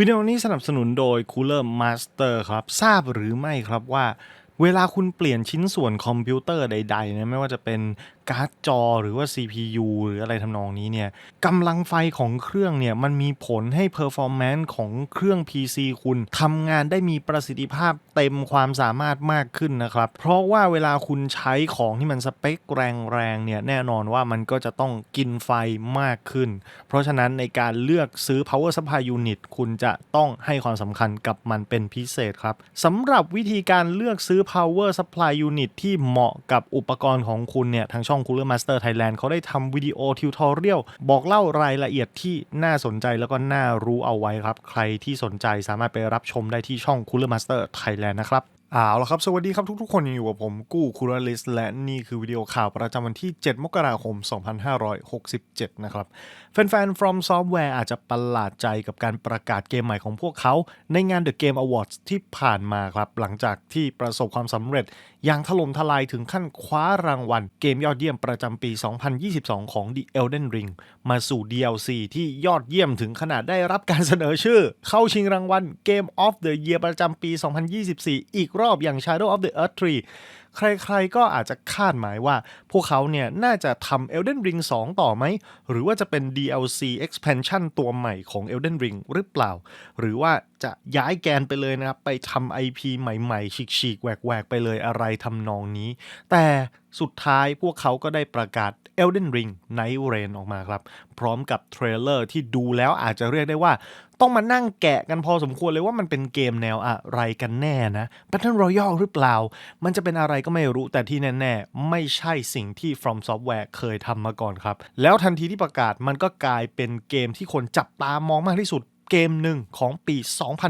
วิดีโอนี้สนับสนุนโดย Cooler Master ครับ ทราบหรือไม่ครับว่า เวลาคุณเปลี่ยนชิ้นส่วนคอมพิวเตอร์ใดๆนะไม่ว่าจะเป็นการ์ดจอหรือว่า CPU หรืออะไรทำนองนี้เนี่ยกำลังไฟของเครื่องเนี่ยมันมีผลให้ performance ของเครื่อง PC คุณทำงานได้มีประสิทธิภาพเต็มความสามารถมากขึ้นนะครับ เพราะว่าเวลาคุณใช้ของที่มันสเปคแรงๆเนี่ยแน่นอนว่ามันก็จะต้องกินไฟมากขึ้น เพราะฉะนั้นในการเลือกซื้อ power supply unit คุณจะต้องให้ความสำคัญกับมันเป็นพิเศษครับสำหรับวิธีการเลือกซื้อ power supply unit ที่เหมาะกับอุปกรณ์ของคุณเนี่ย ทางช่อง Cooler Master Thailand เขาได้ทำวิดีโอทิวทอเรียลบอกเล่ารายละเอียดที่น่าสนใจแล้วก็น่ารู้เอาไว้ครับ ใครที่สนใจสามารถไปรับชมได้ที่ช่อง Cooler Master Thailand นะครับเอาละครับ สวัสดีครับทุกๆ คนยังอยู่กับผมกู้คูรลิสและนี่คือวิดีโอข่าวประจำวันที่ 7 มกราคม 2567 นะครับ แฟนๆ From Software อาจจะประหลาดใจกับการประกาศเกมใหม่ของพวกเขา ในงาน The Game Awards ที่ผ่านมาครับ หลังจากที่ประสบความสำเร็จ อย่างถล่มทลายถึงขั้นคว้ารางวัล เกมยอดเยี่ยมประจำปี 2022 ของ The Elden Ring มาสู่ DLC ที่ยอดเยี่ยมถึงขนาดได้รับการเสนอชื่อ เข้าชิงรางวัล Game of the Year ประจำปี 2024 อีกรอบอย่าง Shadow of the Earth 3 ใครๆก็อาจจะคาดหมายว่า พวกเขาเนี่ยน่าจะทำ Elden Ring 2 ต่อไหม หรือว่าจะเป็น DLC expansion ตัวใหม่ของ Elden Ring หรือเปล่า หรือว่าจะย้ายแกนไปเลยนะครับ ไปทำ IP ใหม่ๆ ฉีกๆแหวกๆ ไปเลยอะไรทำนองนี้ แต่สุดท้ายพวกเขาก็ได้ประกาศ Elden Ring Night Rain ออกมาครับ พร้อมกับเทรลเลอร์ที่ดูแล้วอาจจะเรียกได้ว่า ต้องมานั่งแกะกันพอสมควรเลยว่ามันเป็นเกมแนวอะไรกันแน่นะ Battle Royale หรือเปล่า มันจะเป็นอะไรก็ไม่รู้แต่ที่แน่ ๆ ไม่ใช่สิ่งที่ From Software เคยทำมาก่อนครับ แล้วทันทีที่ประกาศมันก็กลายเป็นเกมที่คนจับตามองมากที่สุด เกมหนึ่งของปี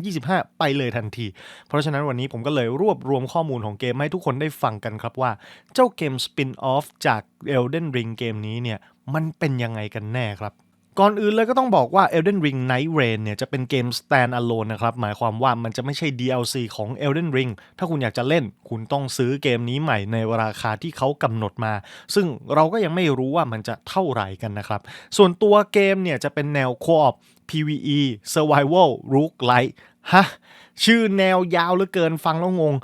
2025 ไปเลยทันที เพราะฉะนั้นวันนี้ผมก็เลยรวบรวมข้อมูลของเกมให้ทุกคนได้ฟังกันครับว่า เจ้าเกม Spin-off จาก Elden Ring เกมนี้เนี่ยมันเป็นยังไงกันแน่ครับก่อนอื่นเลยก็ต้องบอกว่า Elden Ring Night Rain เนี่ยจะเป็นเกม stand alone นะครับ หมายความว่ามันจะไม่ใช่ DLC ของ Elden Ring ถ้าคุณอยากจะเล่น คุณต้องซื้อเกมนี้ใหม่ในราคาที่เขากำหนดมา ซึ่งเราก็ยังไม่รู้ว่ามันจะเท่าไหร่กันนะครับ ส่วนตัวเกมเนี่ยจะเป็นแนว Co-op PVE Survival Roguelike ฮะ ชื่อแนวยาวเหลือเกินฟังแล้วงง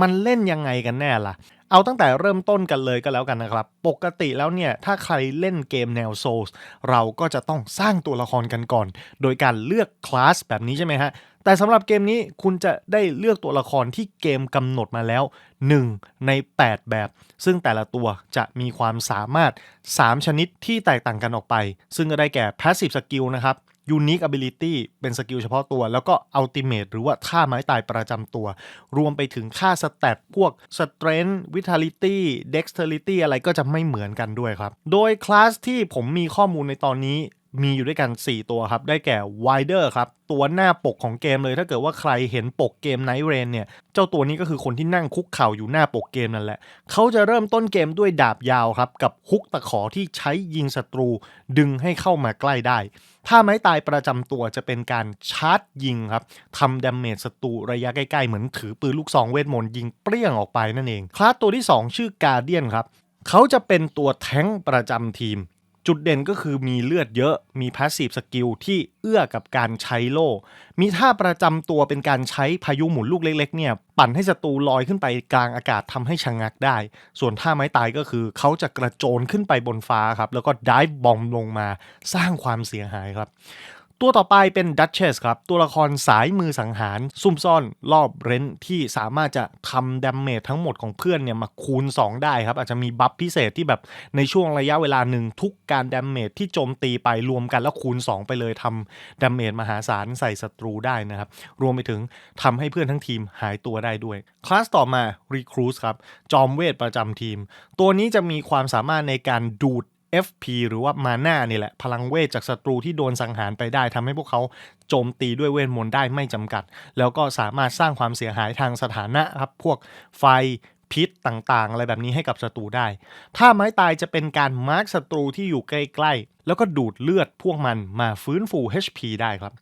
มันเล่นยังไงกันแน่ล่ะ เอาตั้งแต่เริ่มต้นกันเลยก็แล้วกันนะครับ ปกติแล้วเนี่ย ถ้าใครเล่นเกมแนว Souls เราก็จะต้องสร้างตัวละครกันก่อน โดยการเลือกคลาสแบบนี้ใช่ไหมฮะแต่สำหรับเกมนี้คุณจะได้เลือกตัวละครที่เกมกำหนดมาแล้ว 1 ใน 8 แบบ ซึ่งแต่ละตัวจะมีความสามารถ 3 ชนิดที่แตกต่างกันออกไป ซึ่งก็ได้แก่ Passive Skill นะครับ ยูนิคอ Ability เป็นสกิลเฉพาะตัว แล้วก็อัลติเมทหรือว่าท่าไม้ตายประจำตัว รวมไปถึงค่าสแตทพวก Strength Vitality Dexterity อะไรก็จะไม่เหมือนกันด้วยครับ โดยคลาสที่ผมมีข้อมูลในตอนนี้ มีอยู่ด้วยกัน 4 ตัวครับ ได้แก่ Wider ครับ ตัวหน้าปกของเกมเลย ถ้าเกิดว่าใครเห็นปกเกม Night Rain เนี่ย เจ้าตัวนี้ก็คือคนที่นั่งคุกเข่าอยู่หน้าปกเกมนั่นแหละ เขาจะเริ่มต้นเกมด้วยดาบยาวครับ กับฮุกตะขอที่ใช้ยิงศัตรู ดึงให้เข้ามาใกล้ได้ ถ้าไม้ตายประจำตัวจะเป็นการชาร์จยิงครับทำดาเมจศัตรูระยะใกล้ๆ เหมือนถือปืนลูกซองเวทมนต์ยิงเปรี้ยงออกไปนั่นเอง คลาสตัวที่ 2 ชื่อกาเดียนครับเขาจะเป็นตัวแท้งประจำทีม จุดเด่นก็คือมีเลือดเยอะมีพาสซีฟสกิลที่เอื้อกับการใช้โล่ มีท่าประจำตัวเป็นการใช้พายุหมุนลูกเล็กๆเนี่ยปั่นให้ศัตรูลอยขึ้นไปกลางอากาศทำให้ชะงงักได้ ส่วนท่าไม้ตายก็คือเขาจะกระโจนขึ้นไปบนฟ้าครับแล้วก็ดิฟบอมลงมาสร้างความเสียหายครับ ตัวต่อไปเป็นดัชเชสครับ ตัวละครสายมือสังหาร ซุ่มซ่อนรอบเรนที่สามารถจะทำดาเมจทั้งหมดของเพื่อนเนี่ยมาคูณ 2 ได้ครับ อาจจะมีบัฟพิเศษที่แบบในช่วงระยะเวลาหนึ่งทุกการดาเมจที่โจมตีไปรวมกันแล้วคูณ 2 ไปเลยทำดาเมจมหาศาลใส่ศัตรูได้นะครับ รวมไปถึงทำให้เพื่อนทั้งทีมหายตัวได้ด้วย คลาสต่อมา Recruit ครับจอมเวทประจำทีม ตัวนี้จะมีความสามารถในการดูด FP หรือว่ามาน่านี่แหละ พลังเวทจากศัตรูที่โดนสังหารไปได้ทำให้พวกเขาโจมตีด้วยเวทมนต์ได้ไม่จำกัด แล้วก็สามารถสร้างความเสียหายทางสถานะครับพวกไฟ พิษต่างๆ อะไรแบบนี้ให้กับศัตรูได้ ถ้าไม้ตายจะเป็นการมาร์กศัตรูที่อยู่ใกล้ๆ แล้วก็ดูดเลือดพวกมันมาฟื้นฟู HP ได้ครับ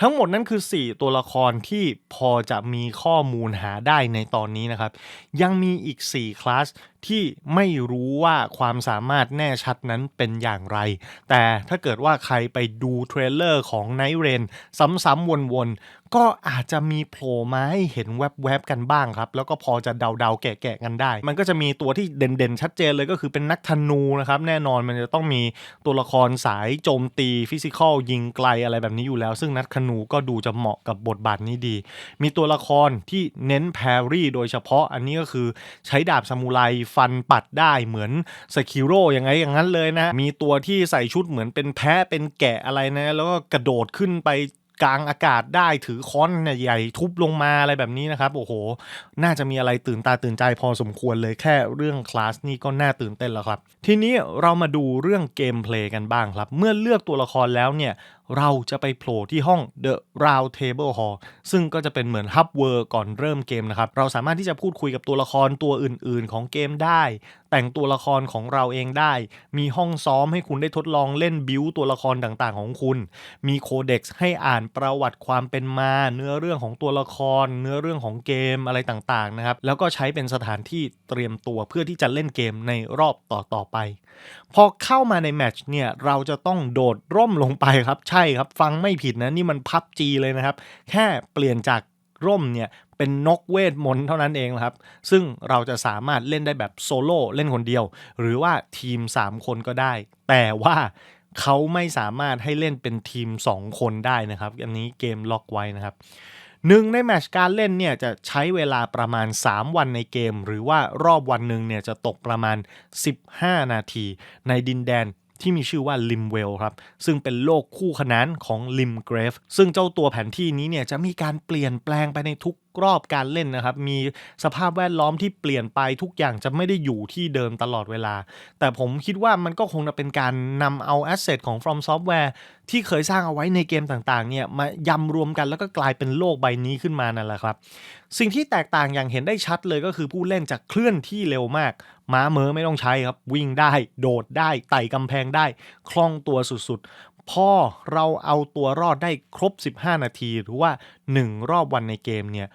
ทั้งหมดนั้นคือ 4 ตัวละครที่พอจะมีข้อมูลหาได้ในตอนนี้นะครับ ยังมีอีก 4 คลาสที่ไม่รู้ว่าความสามารถแน่ชัดนั้นเป็นอย่างไร แต่ถ้าเกิดว่าใครไปดูเทรลเลอร์ของ Night Rain ซ้ำๆวนๆก็อาจจะมีโผล่มาให้เห็นแวบๆกันบ้างครับ แล้วก็พอจะเดาๆแกะๆกันได้ มันก็จะมีตัวที่เด่นๆ ชัดเจนเลยก็คือเป็นนักธนูนะครับ แน่นอนมันจะต้องมีตัวละครสายโจมตีฟิสิกอลยิงไกลอะไรแบบนี้อยู่แล้ว ซึ่งนักธนูก็ดูจะเหมาะกับบทบาทนี้ดี มีตัวละครที่เน้นแพรรี่โดยเฉพาะอันนี้ก็คือใช้ดาบซามูไรฟันปัดได้เหมือนสกิโร่ยังไงอย่างนั้นเลยนะ มีตัวที่ใส่ชุดเหมือนเป็นแพะเป็นแกะอะไรนะ แล้วก็กระโดดขึ้นไป กลางอากาศได้ถือค้อนใหญ่ทุบลงมาอะไรแบบนี้นะครับ โอ้โห น่าจะมีอะไรตื่นตาตื่นใจพอสมควรเลยแค่เรื่องคลาสนี่ก็น่าตื่นเต้นแล้วครับ ทีนี้เรามาดูเรื่องเกมเพลย์กันบ้างครับ เมื่อเลือกตัวละครแล้วเนี่ย เราจะไปโผล่ที่ห้อง The Round Table Hall ซึ่งก็จะเป็นเหมือนฮับเวอร์ก่อนเริ่มเกมนะครับ เราสามารถที่จะพูดคุยกับตัวละครตัวอื่น ๆ ของเกมได้ แต่งตัวละครของเราเองได้ มีห้องซ้อมให้คุณได้ทดลองเล่นบิวตัวละครต่างๆ ของคุณ มีโคเด็กซ์ให้อ่านประวัติความเป็นมา เนื้อเรื่องของตัวละคร เนื้อเรื่องของเกมอะไรต่างๆนะครับ แล้วก็ใช้เป็นสถานที่เตรียมตัวเพื่อที่จะเล่นเกมในรอบต่อๆไป พอเข้ามาในแมตช์เนี่ยเราจะต้องโดดร่มลงไปครับใช่ครับฟังไม่ผิดนะนี่มันพับจีเลยนะครับ แค่เปลี่ยนจากร่มเนี่ยเป็นนกเวทมนต์เท่านั้นเองนะครับ ซึ่งเราจะสามารถเล่นได้แบบโซโล่เล่นคนเดียว หรือว่าทีม 3 คนก็ได้ แต่ว่าเขาไม่สามารถให้เล่นเป็นทีม 2 คนได้นะครับ อันนี้เกมล็อกไว้นะครับหนึ่งในแมชการเล่นเนี่ยจะใช้เวลาประมาณ 3 วันในเกม หรือว่ารอบวันหนึ่งเนี่ยจะตกประมาณ 15 นาที ในดินแดน ที่มีชื่อว่าลิมเวลครับ ซึ่งเป็นโลกคู่ขนานของลิมเกรฟซึ่งเจ้าตัวแผนที่นี้เนี่ยจะมีการเปลี่ยนแปลงไปในทุก รอบการเล่นนะครับ มีสภาพแวดล้อมที่เปลี่ยนไปทุกอย่างจะไม่ได้อยู่ที่เดิมตลอดเวลา แต่ผมคิดว่ามันก็คงจะเป็นการนำเอาแอสเซทของ From Software ที่เคยสร้างเอาไว้ในเกมต่างๆเนี่ยมายำรวมกันแล้วก็กลายเป็นโลกใบนี้ขึ้นมานั่นแหละครับ สิ่งที่แตกต่างอย่างเห็นได้ชัดเลยก็คือผู้เล่นจะเคลื่อนที่เร็วมาก ม้าเมอไม่ต้องใช้ครับ วิ่งได้ โดดได้ไต่กำแพงได้คล่องตัวสุดๆ พอเราเอาตัวรอดได้ครบ 15 นาที หรือว่า 1 รอบวันในเกมเนี่ย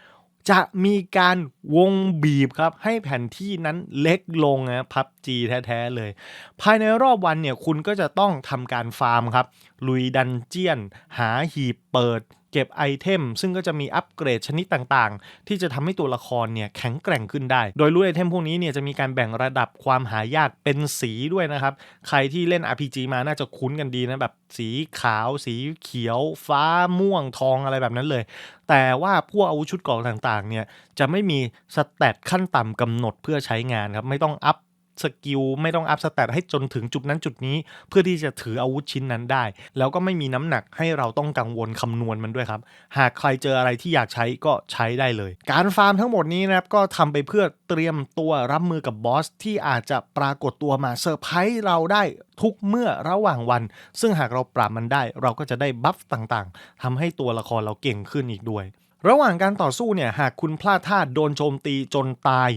จะมีการวงบีบครับ ให้แผนที่นั้นเล็กลงนะพับจีแท้ ๆ เลย ภายในรอบวันเนี่ยคุณก็จะต้องทำการฟาร์มครับ ลุยดันเจียน หาหีบเปิด เก็บไอเทมซึ่งก็จะมีอัปเกรดชนิดต่างๆ ที่จะทำให้ตัวละครเนี่ยแข็งแกร่งขึ้นได้ โดยรูทไอเทมพวกนี้เนี่ยจะมีการแบ่งระดับความหายากเป็นสีด้วยนะครับ ใครที่เล่น RPG มาน่าจะคุ้นกันดีนะแบบสีขาว สีเขียว ฟ้าม่วงทองอะไรแบบนั้นเลย แต่ว่าพวกอาวุธชุดเกราะต่างๆเนี่ยจะไม่มีสแตทขั้นต่ำกำหนดเพื่อใช้งานครับไม่ต้องอัพ สกิลไม่ต้องอัพสแตทให้จนถึงจุดนั้นจุดนี้ เพื่อที่จะถืออาวุธชิ้นนั้นได้ แล้วก็ไม่มีน้ำหนักให้เราต้องกังวลคำนวณมันด้วยครับ หากใครเจออะไรที่อยากใช้ก็ใช้ได้เลย การฟาร์มทั้งหมดนี้นะครับก็ทำไปเพื่อเตรียมตัวรับมือกับบอสที่อาจจะปรากฏตัวมาเซอร์ไพรส์เราได้ทุกเมื่อระหว่างวัน ซึ่งหากเราปราบมันได้ เราก็จะได้บัฟต่างๆทำให้ตัวละครเราเก่งขึ้นอีกด้วย ระหว่างการต่อสู้เนี่ยหากคุณพลาดท่าโดนโจมตีจนตาย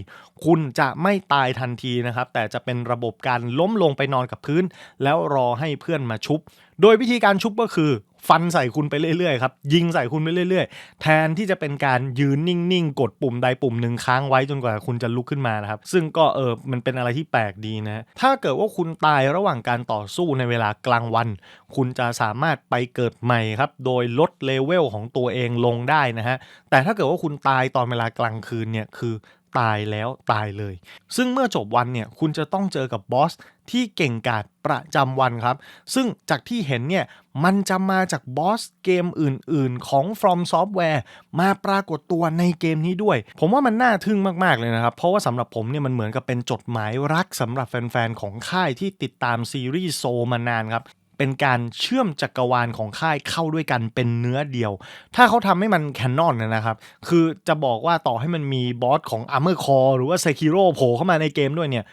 คุณจะไม่ตายทันทีนะครับ แต่จะเป็นระบบการล้มลงไปนอนกับพื้น แล้วรอให้เพื่อนมาชุบ โดยวิธีการชุบก็คือ ฟันใส่คุณไปเรื่อยๆครับยิงใส่คุณไปเรื่อยๆ แทนที่จะเป็นการยืนนิ่งๆ กดปุ่มใดปุ่มหนึ่งค้างไว้จนกว่าคุณจะลุกขึ้นมานะครับ ซึ่งก็เออมันเป็นอะไรที่แปลกดีนะ ถ้าเกิดว่าคุณตายระหว่างการต่อสู้ในเวลากลางวัน คุณจะสามารถไปเกิดใหม่ครับ โดยลดเลเวลของตัวเองลงได้นะฮะแต่ถ้าเกิดว่าคุณตายตอนเวลากลางคืนเนี่ยคือ ตายแล้วตายเลย ซึ่งเมื่อจบวันเนี่ยคุณจะต้องเจอกับบอสที่เก่งกาจประจำวันครับ ซึ่งจากที่เห็นเนี่ยมันจะมาจากบอสเกมอื่นๆ ของ From Software มาปรากฏตัวในเกมนี้ด้วย ผมว่ามันน่าทึ่งมากๆเลยนะครับ เพราะว่าสำหรับผมเนี่ยมันเหมือนกับเป็นจดหมายรักสำหรับแฟนๆ ของค่ายที่ติดตามซีรีส์โซมานานครับ เป็นการเชื่อมจักรวาลของค่ายเข้าด้วยกันเป็นเนื้อเดียว ถ้าเขาทำให้มันแคนนอนนะครับ คือจะบอกว่าต่อให้มันมีบอสของ Armor Core หรือว่า Sekiro โผล่เข้ามาในเกมด้วยเนี่ย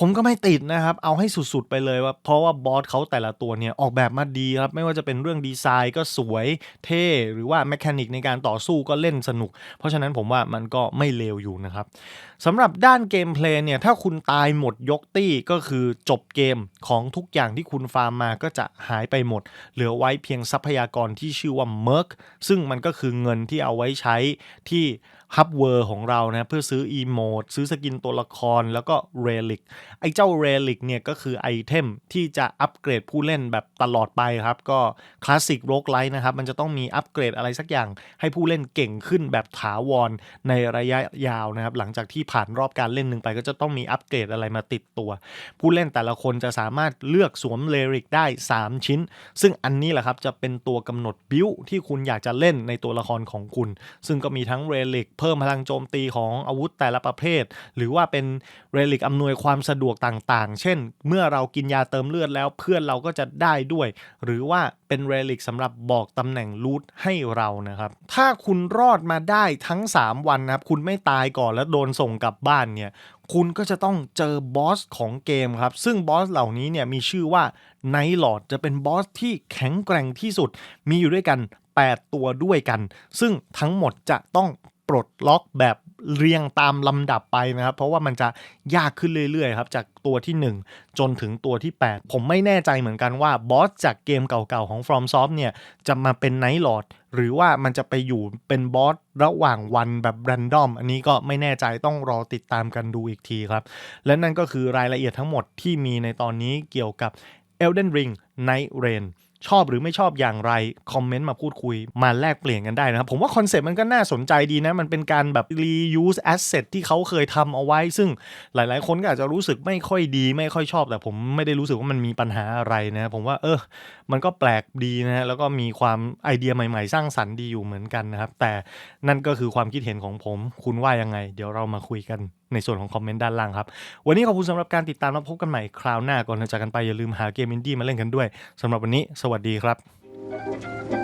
ผมก็ไม่ติดนะครับ เอาให้สุดๆไปเลยว่า เพราะว่าบอสเขาแต่ละตัวเนี่ย ออกแบบมาดีครับ ไม่ว่าจะเป็นเรื่องดีไซน์ก็สวยเท่ หรือว่าแมคานิกในการต่อสู้ก็เล่นสนุก เพราะฉะนั้นผมว่ามันก็ไม่เลวอยู่นะครับสำหรับด้านเกมเพลย์เนี่ย ถ้าคุณตายหมดยกตี้ก็คือจบเกมของทุกอย่างที่คุณฟาร์มมาก็จะหายไปหมด เหลือไว้เพียงทรัพยากรที่ชื่อว่าเม r ร์กซึ่งมันก็คือเงินที่เอาไว้ใช้ที่ฮับเวอร์ของเรานะเพื่อซื้ออีโมดซื้อสกินตัวละครแล้วก็เรลิกไอ้เจ้าเรลิกเนี่ยก็คือไอเทมที่จะอัปเกรดผู้เล่นแบบตลอดไปครับก็คลาสสิกโรกไลท์นะครับมันจะต้องมีอัปเกรดอะไรสักอย่าง ให้ผู้เล่นเก่งขึ้นแบบถาวรในระยะยาวนะครับหลังจากที่ผ่านรอบการเล่นหนึ่งไป ก็จะต้องมีอัปเกรดอะไรมาติดตัว ผู้เล่นแต่ละคนจะสามารถเลือกสวมเรลิกได้ 3 ชิ้น ซึ่งอันนี้แหละครับจะเป็นตัวกำหนดบิวที่คุณอยากจะเล่นในตัวละครของคุณ ซึ่งก็มีทั้งเรลิกเพิ่มพลังโจมตีของอาวุธแต่ละประเภท หรือว่าเป็นเรลิกอำนวยความสะดวกต่างๆ เช่น เมื่อเรากินยาเติมเลือดแล้วเพื่อนเราก็จะได้ด้วย หรือว่าเป็นเรลิกสำหรับบอกตำแหน่งลูทให้เรานะครับ ถ้าคุณรอดมาได้ทั้ง 3 วันนะครับ คุณไม่ตายก่อนแล้วโดนส่งกลับบ้านเนี่ยคุณก็จะต้องเจอบอสของเกมครับ ซึ่งบอสเหล่านี้เนี่ยมีชื่อว่าไนท์ลอดจะเป็นบอสที่แข็งแกร่งที่สุด มีอยู่ด้วยกัน 8 ตัวด้วยกัน ซึ่งทั้งหมดจะต้อง ปลดล็อกแบบเรียงตามลำดับไปนะครับ เพราะว่ามันจะยากขึ้นเรื่อยๆครับจากตัวที่ 1 จนถึงตัวที่ 8 ผมไม่แน่ใจเหมือนกันว่าบอสจากเกมเก่าๆของ FromSoft เนี่ยจะมาเป็นไนท์ลอดหรือว่ามันจะไปอยู่เป็นบอสระหว่างวันแบบแรนดอมอันนี้ก็ไม่แน่ใจต้องรอติดตามกันดูอีกทีครับ และนั่นก็คือรายละเอียดทั้งหมดที่มีในตอนนี้เกี่ยวกับ Elden Ring Night Rain ชอบหรือไม่ชอบอย่างไร คอมเมนต์มาพูดคุย มาแลกเปลี่ยนกันได้นะครับ ผมว่าคอนเซ็ปต์มันก็น่าสนใจดีนะ มันเป็นการแบบ reuse asset ที่เขาเคยทำเอาไว้ ซึ่งหลายๆ คนก็อาจจะรู้สึกไม่ค่อยดีไม่ค่อยชอบ แต่ผมไม่ได้รู้สึกว่ามันมีปัญหาอะไรนะ ผมว่าเออ มันก็แปลกดีนะแล้วก็มีความไอเดียใหม่ ๆ สร้างสรรค์ดีอยู่เหมือนกันนะครับ แต่นั่นก็คือความคิดเห็นของผม คุณว่ายังไง เดี๋ยวเรามาคุยกันในส่วนของคอมเมนต์ด้านล่างครับ วันนี้ขอบคุณสำหรับการติดตามและพบกันใหม่คราวหน้าก่อนจะจากกันไปอย่าลืมหาเกมอินดี้มาเล่นกันด้วยสำหรับวันนี้ สวัสดีครับ